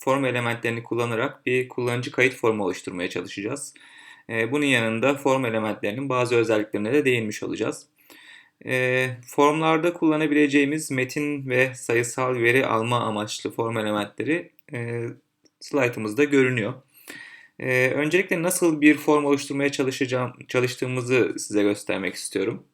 form elementlerini kullanarak bir kullanıcı kayıt formu oluşturmaya çalışacağız. Ee, Bunun yanında form elementlerinin bazı özelliklerine de değinmiş olacağız. Ee, Formlarda kullanabileceğimiz metin ve sayısal veri alma amaçlı form elementleri e, slaytımızda görünüyor. Ee, Öncelikle nasıl bir form oluşturmaya çalışacağım, çalıştığımızı size göstermek istiyorum.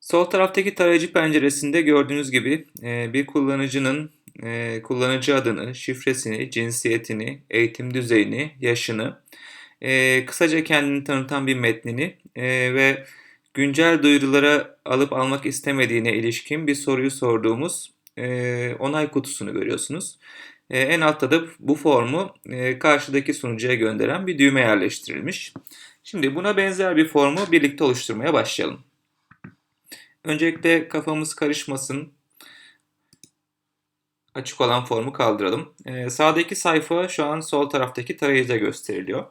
Sol taraftaki tarayıcı penceresinde gördüğünüz gibi e, bir kullanıcının e, kullanıcı adını, şifresini, cinsiyetini, eğitim düzeyini, yaşını, e, kısaca kendini tanıtan bir metnini e, ve güncel duyurulara alıp almak istemediğine ilişkin bir soruyu sorduğumuz e, onay kutusunu görüyorsunuz. E, en altta da bu formu e, karşıdaki sunucuya gönderen bir düğme yerleştirilmiş. Şimdi buna benzer bir formu birlikte oluşturmaya başlayalım. Öncelikle kafamız karışmasın. Açık olan formu kaldıralım. Ee, sağdaki sayfa şu an sol taraftaki tarayıcıda gösteriliyor.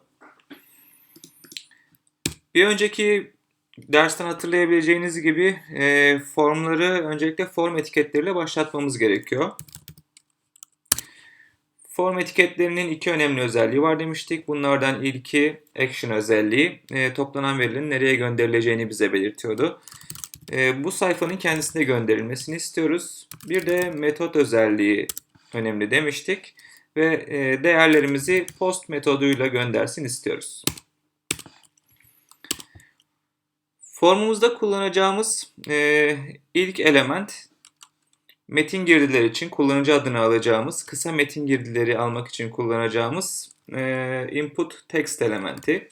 Bir önceki dersten hatırlayabileceğiniz gibi e, formları öncelikle form etiketleriyle başlatmamız gerekiyor. Form etiketlerinin iki önemli özelliği var demiştik. Bunlardan ilki action özelliği. E, toplanan verinin nereye gönderileceğini bize belirtiyordu. E, bu sayfanın kendisine gönderilmesini istiyoruz. Bir de metot özelliği önemli demiştik. Ve e, değerlerimizi post metoduyla göndersin istiyoruz. Formumuzda kullanacağımız e, ilk element metin girdiler için kullanıcı adını alacağımız, kısa metin girdileri almak için kullanacağımız e, input text elementi.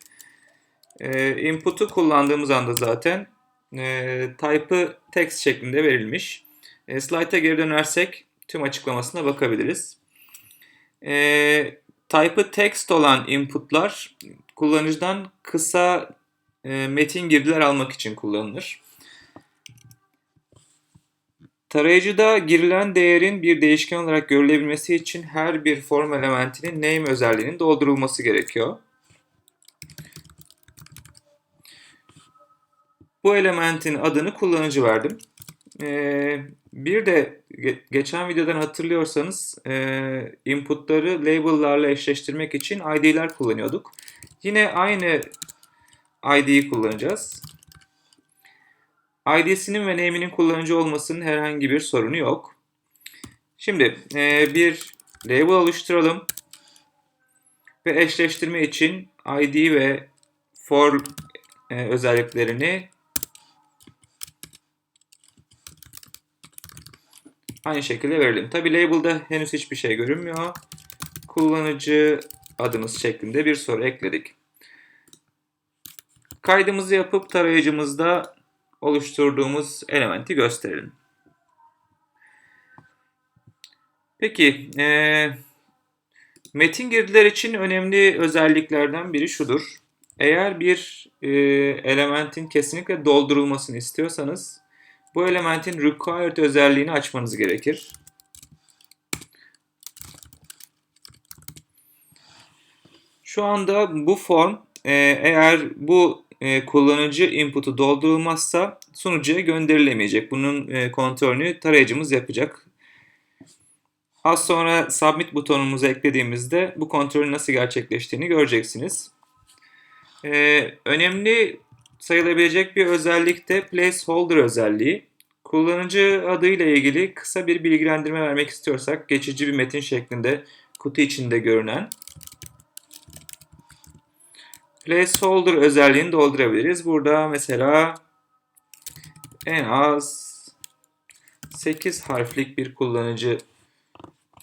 E, input'u kullandığımız anda zaten e, type'ı text şeklinde verilmiş. E, slide'a geri dönersek tüm açıklamasına bakabiliriz. E, type'ı text olan inputlar kullanıcıdan kısa e, metin girdiler almak için kullanılır. Tarayıcıda girilen değerin bir değişken olarak görülebilmesi için her bir form elementinin name özelliğinin doldurulması gerekiyor. Bu elementin adını kullanıcı verdim. Ee, bir de ge- geçen videodan hatırlıyorsanız e, inputları label'larla eşleştirmek için ID'ler kullanıyorduk. Yine aynı ID'yi kullanacağız. ID'sinin ve name'inin kullanıcı olmasının herhangi bir sorunu yok. Şimdi e, bir label oluşturalım ve eşleştirme için ID ve for e, özelliklerini aynı şekilde verelim. Tabi label'da henüz hiçbir şey görünmüyor. Kullanıcı adımız şeklinde bir soru ekledik. Kaydımızı yapıp tarayıcımızda oluşturduğumuz elementi gösterelim. Peki, e, metin girdiler için önemli özelliklerden biri şudur. Eğer bir e, elementin kesinlikle doldurulmasını istiyorsanız bu elementin required özelliğini açmanız gerekir. Şu anda bu form e, eğer bu e, kullanıcı input'u doldurulmazsa sunucuya gönderilemeyecek. Bunun e, kontrolünü tarayıcımız yapacak. Az sonra submit butonumuzu eklediğimizde bu kontrolün nasıl gerçekleştiğini göreceksiniz. E, önemli sayılabilecek bir özellik de placeholder özelliği. Kullanıcı adıyla ilgili kısa bir bilgilendirme vermek istiyorsak geçici bir metin şeklinde kutu içinde görünen placeholder özelliğini doldurabiliriz. Burada mesela en az 8 harflik bir kullanıcı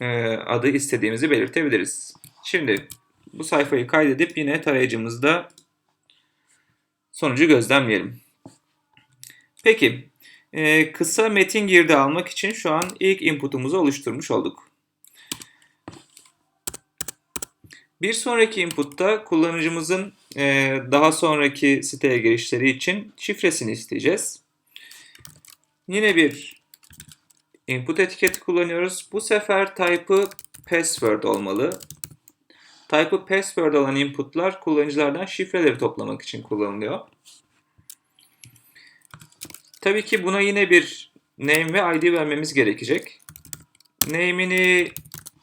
e, adı istediğimizi belirtebiliriz. Şimdi bu sayfayı kaydedip yine tarayıcımızda sonucu gözlemleyelim. Peki e, kısa metin girdi almak için şu an ilk input'umuzu oluşturmuş olduk. Bir sonraki input'ta kullanıcımızın e, daha sonraki siteye girişleri için şifresini isteyeceğiz. Yine bir input etiketi kullanıyoruz. Bu sefer type'ı password olmalı. Type'ı password olan inputlar kullanıcılardan şifreleri toplamak için kullanılıyor. Tabii ki buna yine bir name ve id vermemiz gerekecek. name'ini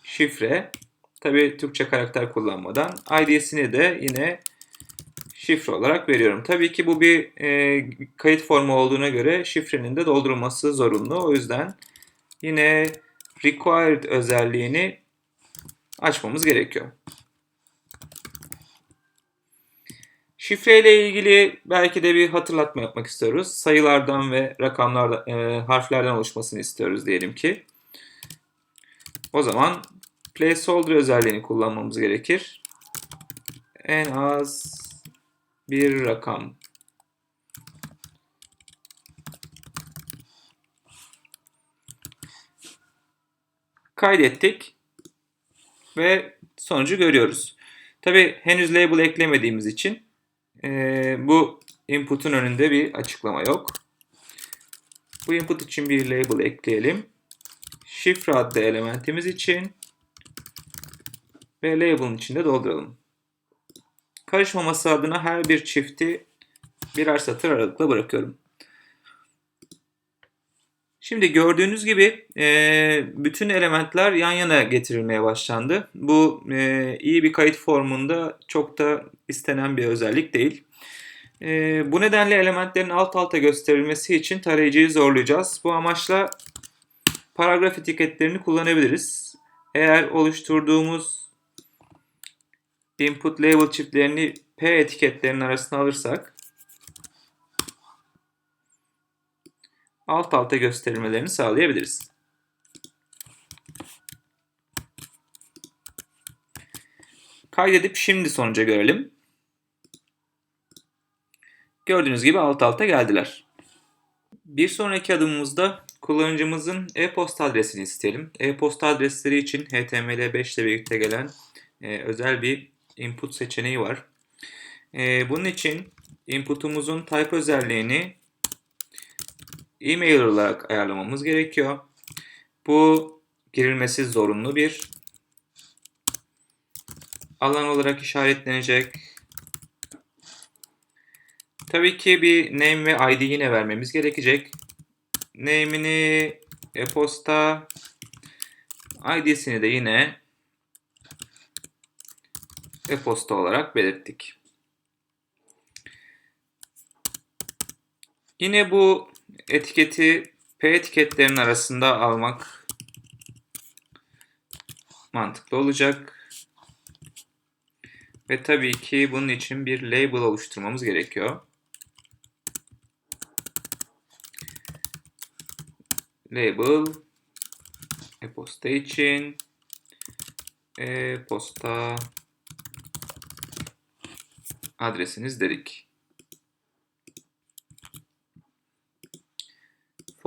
şifre. Tabi Türkçe karakter kullanmadan. ID'sini de yine şifre olarak veriyorum. Tabii ki bu bir e, kayıt formu olduğuna göre şifrenin de doldurulması zorunlu. O yüzden yine required özelliğini açmamız gerekiyor. Şifre ile ilgili belki de bir hatırlatma yapmak istiyoruz. Sayılardan ve rakamlardan, e, harflerden oluşmasını istiyoruz diyelim ki. O zaman placeholder özelliğini kullanmamız gerekir. En az bir rakam. Kaydettik ve sonucu görüyoruz. Tabi henüz label eklemediğimiz için e, bu input'un önünde bir açıklama yok. Bu input için bir label ekleyelim. Şifre adlı elementimiz için ve label'ın içinde dolduralım. Karışmaması adına her bir çifti birer satır aralıkla bırakıyorum. Şimdi gördüğünüz gibi e, bütün elementler yan yana getirilmeye başlandı. Bu e, iyi bir kayıt formunda çok da istenen bir özellik değil. E, bu nedenle elementlerin alt alta gösterilmesi için tarayıcıyı zorlayacağız. Bu amaçla paragraf etiketlerini kullanabiliriz. Eğer oluşturduğumuz input label çiftlerini P etiketlerinin arasına alırsak alt alta gösterilmelerini sağlayabiliriz. Kaydedip şimdi sonuca görelim. Gördüğünüz gibi alt alta geldiler. Bir sonraki adımımızda kullanıcımızın e-posta adresini isteyelim. E-posta adresleri için HTML5 ile birlikte gelen e, özel bir input seçeneği var. E, bunun için inputumuzun type özelliğini e-mail olarak ayarlamamız gerekiyor. Bu girilmesi zorunlu bir alan olarak işaretlenecek. Tabii ki bir name ve id yine vermemiz gerekecek. Name'ini e-posta id'sini de yine e-posta olarak belirttik. Yine bu etiketi P etiketlerinin arasında almak mantıklı olacak. Ve tabii ki bunun için bir label oluşturmamız gerekiyor. Label e-posta için e-posta adresiniz dedik.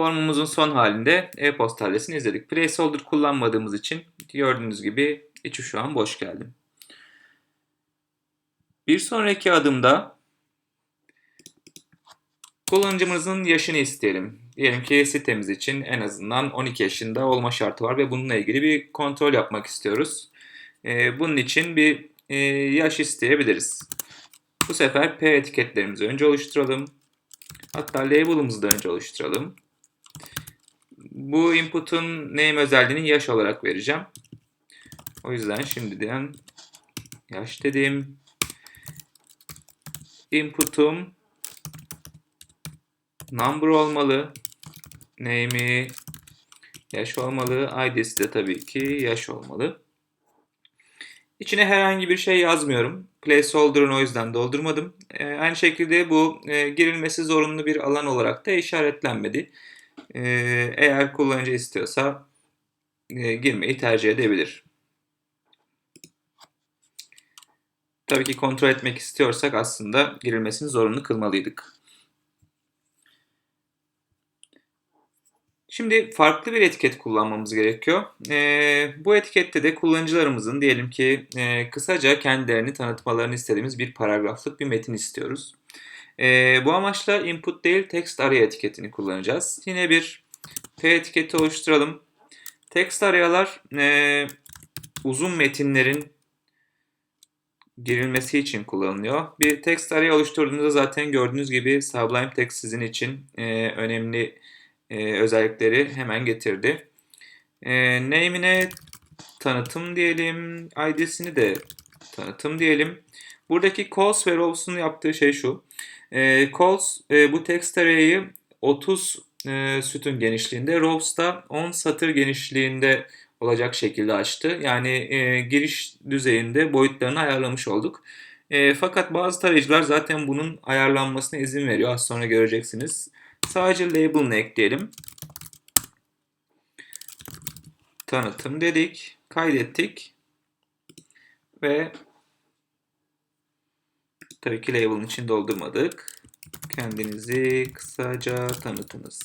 Formumuzun son halinde e-posta adresini izledik. Placeholder kullanmadığımız için gördüğünüz gibi içi şu an boş geldi. Bir sonraki adımda kullanıcımızın yaşını isteyelim. Diyelim ki sitemiz için en azından 12 yaşında olma şartı var ve bununla ilgili bir kontrol yapmak istiyoruz. Ee, bunun için bir e, yaş isteyebiliriz. Bu sefer P etiketlerimizi önce oluşturalım. Hatta label'ımızı da önce oluşturalım. Bu input'un name özelliğini yaş olarak vereceğim. O yüzden şimdiden yaş dedim. Input'um number olmalı. Name'i yaş olmalı. ID'si de tabii ki yaş olmalı. İçine herhangi bir şey yazmıyorum. Placeholder'ını o yüzden doldurmadım. E, aynı şekilde bu e, girilmesi zorunlu bir alan olarak da işaretlenmedi. E, eğer kullanıcı istiyorsa e, girmeyi tercih edebilir. Tabii ki kontrol etmek istiyorsak aslında girilmesini zorunlu kılmalıydık. Şimdi farklı bir etiket kullanmamız gerekiyor. E, bu etikette de kullanıcılarımızın diyelim ki e, kısaca kendilerini tanıtmalarını istediğimiz bir paragraflık bir metin istiyoruz. E, bu amaçla input değil text array etiketini kullanacağız. Yine bir p etiketi oluşturalım. Text arayalar e, uzun metinlerin girilmesi için kullanılıyor. Bir text array oluşturduğunuzda zaten gördüğünüz gibi Sublime Text sizin için e, önemli e, özellikleri hemen getirdi. E, name'ine tanıtım diyelim. ID'sini de tanıtım diyelim. Buradaki calls ve rows'un yaptığı şey şu. E, calls e, bu text array'i 30 e, sütun genişliğinde, rows da 10 satır genişliğinde olacak şekilde açtı. Yani e, giriş düzeyinde boyutlarını ayarlamış olduk. E, fakat bazı tarayıcılar zaten bunun ayarlanmasına izin veriyor. Az sonra göreceksiniz. Sadece label'ını ekleyelim. Tanıtım dedik. Kaydettik. Ve tabii ki label'ın için doldurmadık. Kendinizi kısaca tanıtınız.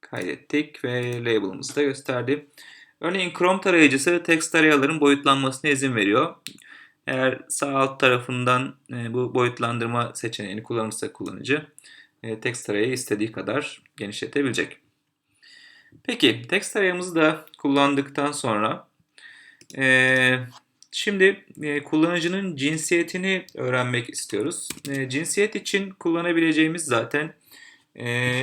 Kaydettik ve label'ımızı da gösterdi. Örneğin Chrome tarayıcısı text tarayıcıların boyutlanmasına izin veriyor. Eğer sağ alt tarafından e, bu boyutlandırma seçeneğini kullanırsa kullanıcı e, text arayı istediği kadar genişletebilecek. Peki text arayımızı da kullandıktan sonra e, şimdi kullanıcının cinsiyetini öğrenmek istiyoruz. Cinsiyet için kullanabileceğimiz zaten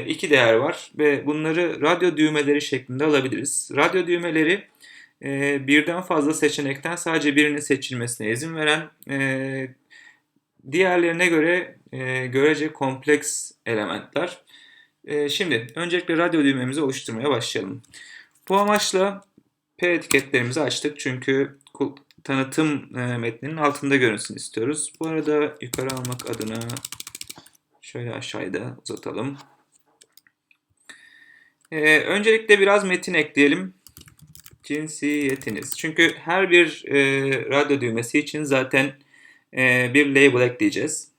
iki değer var ve bunları radyo düğmeleri şeklinde alabiliriz. Radyo düğmeleri birden fazla seçenekten sadece birini seçilmesine izin veren diğerlerine göre görece kompleks elementler. Şimdi öncelikle radyo düğmemizi oluşturmaya başlayalım. Bu amaçla P etiketlerimizi açtık çünkü tanıtım metninin altında görünsün istiyoruz. Bu arada yukarı almak adına Şöyle aşağıda uzatalım. Ee, öncelikle biraz metin ekleyelim. Cinsiyetiniz. Çünkü her bir e, radyo düğmesi için zaten e, bir label ekleyeceğiz.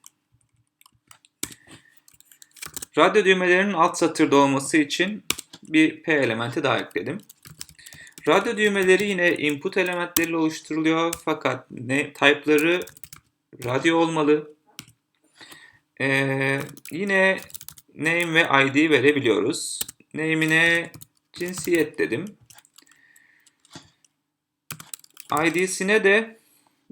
Radyo düğmelerinin alt satırda olması için bir P elementi daha ekledim. Radyo düğmeleri yine input elementleriyle oluşturuluyor fakat ne type'ları radyo olmalı. Ee, yine name ve id verebiliyoruz. Name'ine cinsiyet dedim. ID'sine de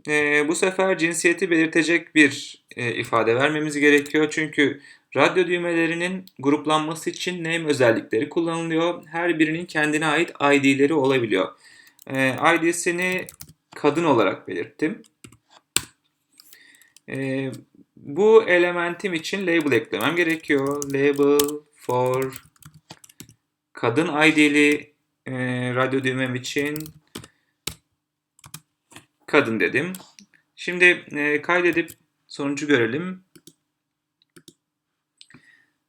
e, bu sefer cinsiyeti belirtecek bir e, ifade vermemiz gerekiyor. Çünkü radyo düğmelerinin gruplanması için name özellikleri kullanılıyor. Her birinin kendine ait ID'leri olabiliyor. E, ID'sini kadın olarak belirttim. E, bu elementim için label eklemem gerekiyor. Label for kadın ID'li e, radyo düğmem için kadın dedim. Şimdi e, kaydedip sonucu görelim.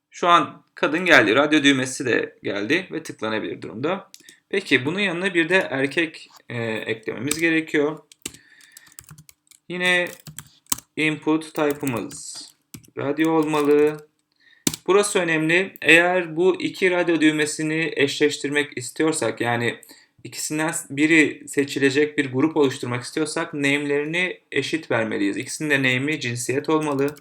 Şu an kadın geldi. Radyo düğmesi de geldi ve tıklanabilir durumda. Peki bunun yanına bir de erkek e, eklememiz gerekiyor. Yine Input type'ımız radyo olmalı. Burası önemli. Eğer bu iki radyo düğmesini eşleştirmek istiyorsak yani ikisinden biri seçilecek bir grup oluşturmak istiyorsak name'lerini eşit vermeliyiz. İkisinin de name'i cinsiyet olmalı.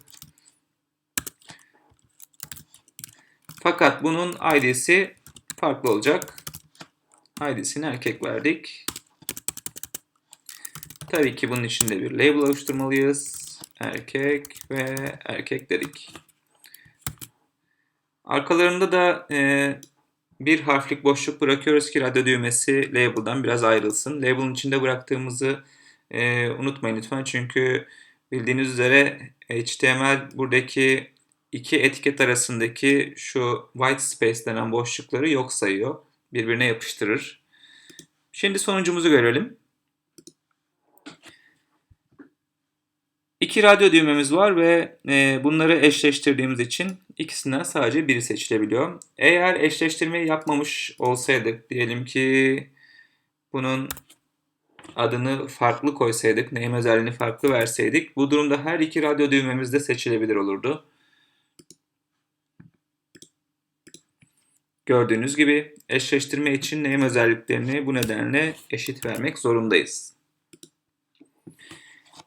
Fakat bunun id'si farklı olacak. id'sini erkek verdik. Tabii ki bunun için de bir label oluşturmalıyız erkek ve erkek dedik. Arkalarında da e, bir harflik boşluk bırakıyoruz ki radyo düğmesi label'dan biraz ayrılsın. Label'ın içinde bıraktığımızı e, unutmayın lütfen çünkü bildiğiniz üzere HTML buradaki iki etiket arasındaki şu white space denen boşlukları yok sayıyor. Birbirine yapıştırır. Şimdi sonucumuzu görelim. İki radyo düğmemiz var ve e, bunları eşleştirdiğimiz için ikisinden sadece biri seçilebiliyor. Eğer eşleştirmeyi yapmamış olsaydık, diyelim ki bunun adını farklı koysaydık, name özelliğini farklı verseydik, bu durumda her iki radyo düğmemiz de seçilebilir olurdu. Gördüğünüz gibi eşleştirme için name özelliklerini bu nedenle eşit vermek zorundayız.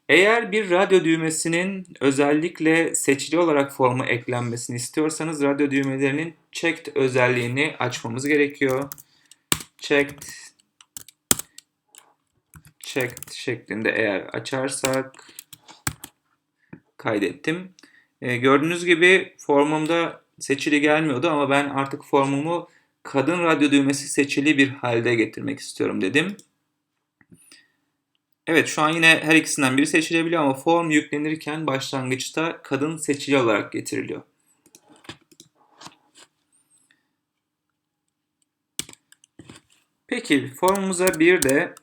Eğer bir radyo düğmesinin özellikle seçili olarak forma eklenmesini istiyorsanız radyo düğmelerinin checked özelliğini açmamız gerekiyor. Checked checked şeklinde eğer açarsak kaydettim. E, gördüğünüz gibi formumda seçili gelmiyordu ama ben artık formumu kadın radyo düğmesi seçili bir halde getirmek istiyorum dedim. Evet şu an yine her ikisinden biri seçilebiliyor ama form yüklenirken başlangıçta kadın seçili olarak getiriliyor. Peki formumuza bir de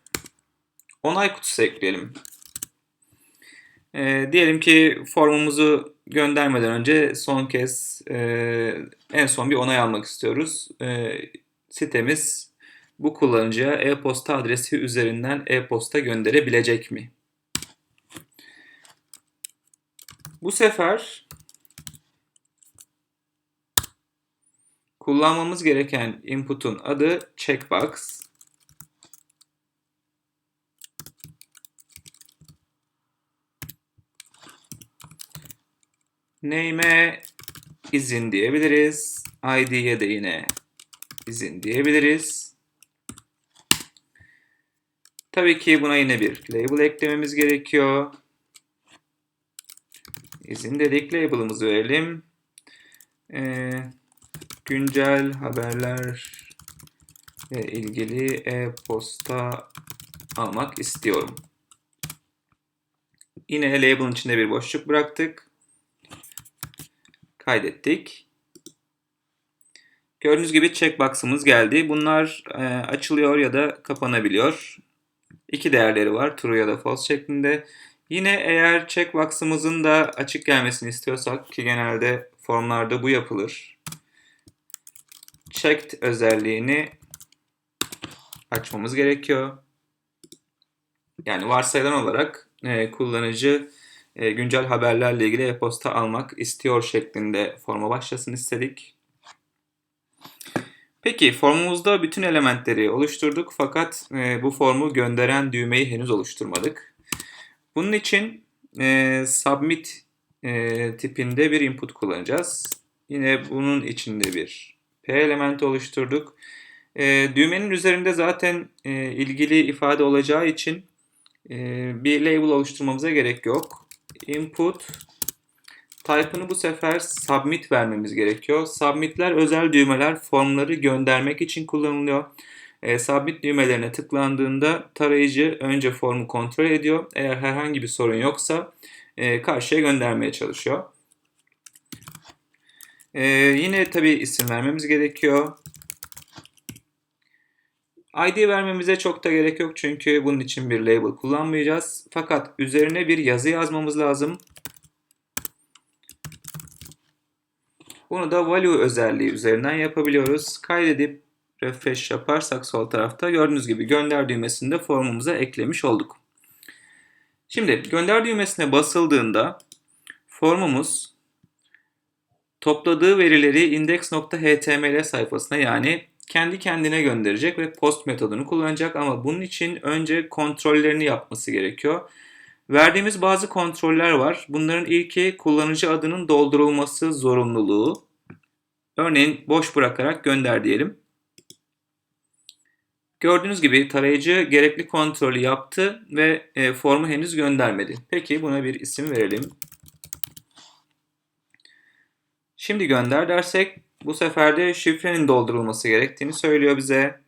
onay kutusu ekleyelim. E, diyelim ki formumuzu göndermeden önce son kez e, en son bir onay almak istiyoruz. E, sitemiz bu kullanıcıya e-posta adresi üzerinden e-posta gönderebilecek mi? Bu sefer kullanmamız gereken input'un adı checkbox. Name'e izin diyebiliriz. ID'ye de yine izin diyebiliriz. Tabii ki buna yine bir label eklememiz gerekiyor. İzin dedik. Label'ımızı verelim. Ee, güncel haberler ile ilgili e-posta almak istiyorum. Yine label'ın içinde bir boşluk bıraktık. Kaydettik. Gördüğünüz gibi checkbox'ımız geldi. Bunlar e, açılıyor ya da kapanabiliyor. İki değerleri var. True ya da false şeklinde. Yine eğer checkbox'ımızın da açık gelmesini istiyorsak ki genelde formlarda bu yapılır. Checked özelliğini açmamız gerekiyor. Yani varsayılan olarak e, kullanıcı e, güncel haberlerle ilgili e-posta almak istiyor şeklinde forma başlasın istedik. Peki formumuzda bütün elementleri oluşturduk fakat e, bu formu gönderen düğmeyi henüz oluşturmadık. Bunun için e, submit e, tipinde bir input kullanacağız. Yine bunun içinde bir p elementi oluşturduk. E, düğmenin üzerinde zaten e, ilgili ifade olacağı için e, bir label oluşturmamıza gerek yok. Input Type'ını bu sefer submit vermemiz gerekiyor. Submit'ler özel düğmeler formları göndermek için kullanılıyor. E, submit düğmelerine tıklandığında tarayıcı önce formu kontrol ediyor. Eğer herhangi bir sorun yoksa e, karşıya göndermeye çalışıyor. E, yine tabi isim vermemiz gerekiyor. ID vermemize çok da gerek yok çünkü bunun için bir label kullanmayacağız. Fakat üzerine bir yazı yazmamız lazım. Bunu da value özelliği üzerinden yapabiliyoruz. Kaydedip refresh yaparsak sol tarafta gördüğünüz gibi gönder düğmesini de formumuza eklemiş olduk. Şimdi gönder düğmesine basıldığında formumuz topladığı verileri index.html sayfasına yani kendi kendine gönderecek ve post metodunu kullanacak ama bunun için önce kontrollerini yapması gerekiyor. Verdiğimiz bazı kontroller var. Bunların ilki kullanıcı adının doldurulması zorunluluğu. Örneğin boş bırakarak gönder diyelim. Gördüğünüz gibi tarayıcı gerekli kontrolü yaptı ve e, formu henüz göndermedi. Peki buna bir isim verelim. Şimdi gönder dersek bu sefer de şifrenin doldurulması gerektiğini söylüyor bize.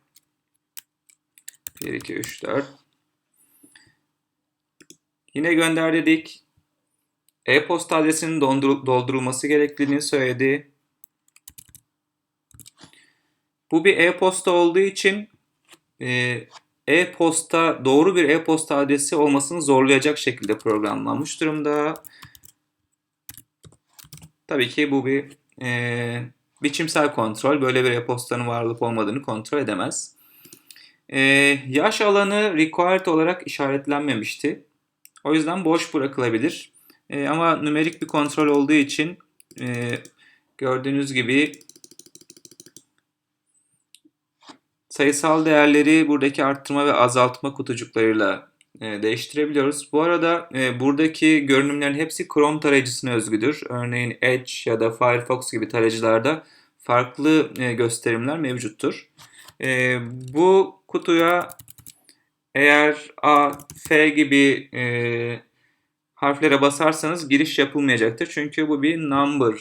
1, 2, 3, 4. Yine gönder dedik. E-posta adresinin doldurulması gerektiğini söyledi. Bu bir e-posta olduğu için e, e-posta doğru bir e-posta adresi olmasını zorlayacak şekilde programlanmış durumda. Tabii ki bu bir e, biçimsel kontrol. Böyle bir e-postanın var olmadığını kontrol edemez. E, yaş alanı required olarak işaretlenmemişti. O yüzden boş bırakılabilir. E, ama nümerik bir kontrol olduğu için e, gördüğünüz gibi sayısal değerleri buradaki arttırma ve azaltma kutucuklarıyla e, değiştirebiliyoruz. Bu arada e, buradaki görünümlerin hepsi Chrome tarayıcısına özgüdür. Örneğin Edge ya da Firefox gibi tarayıcılarda farklı e, gösterimler mevcuttur. E, bu kutuya eğer A, F gibi e, harflere basarsanız giriş yapılmayacaktır. Çünkü bu bir number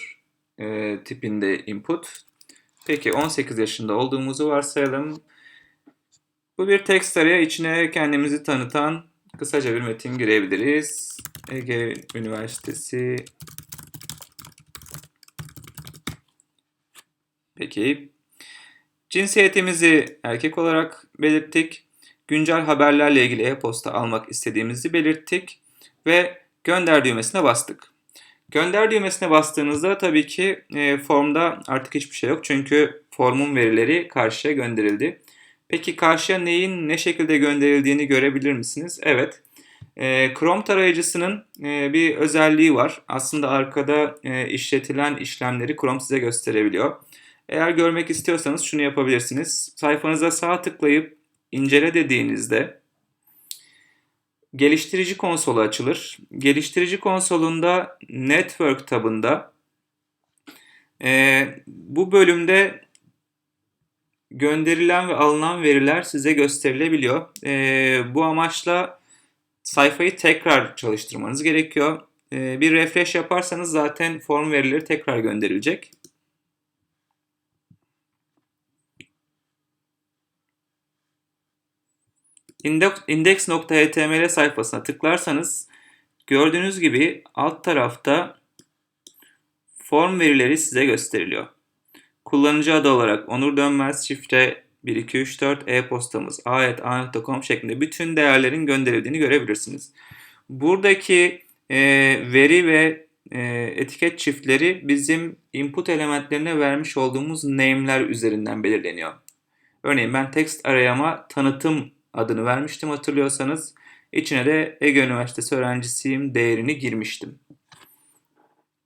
e, tipinde input. Peki 18 yaşında olduğumuzu varsayalım. Bu bir text araya içine kendimizi tanıtan kısaca bir metin girebiliriz. Ege Üniversitesi Peki. Cinsiyetimizi erkek olarak belirttik. Güncel haberlerle ilgili e-posta almak istediğimizi belirttik. Ve gönder düğmesine bastık. Gönder düğmesine bastığınızda tabii ki e, formda artık hiçbir şey yok. Çünkü formun verileri karşıya gönderildi. Peki karşıya neyin ne şekilde gönderildiğini görebilir misiniz? Evet. E, Chrome tarayıcısının e, bir özelliği var. Aslında arkada e, işletilen işlemleri Chrome size gösterebiliyor. Eğer görmek istiyorsanız şunu yapabilirsiniz. Sayfanıza sağ tıklayıp incele dediğinizde geliştirici konsolu açılır. Geliştirici konsolunda Network tabında e, bu bölümde gönderilen ve alınan veriler size gösterilebiliyor. E, bu amaçla sayfayı tekrar çalıştırmanız gerekiyor. E, bir refresh yaparsanız zaten form verileri tekrar gönderilecek. index.html sayfasına tıklarsanız gördüğünüz gibi alt tarafta form verileri size gösteriliyor. Kullanıcı adı olarak Onur Dönmez, şifre 1234 e-postamız ayet.a.com şeklinde bütün değerlerin gönderildiğini görebilirsiniz. Buradaki e, veri ve e, etiket çiftleri bizim input elementlerine vermiş olduğumuz name'ler üzerinden belirleniyor. Örneğin ben text arayama tanıtım adını vermiştim hatırlıyorsanız. İçine de Ege Üniversitesi öğrencisiyim değerini girmiştim.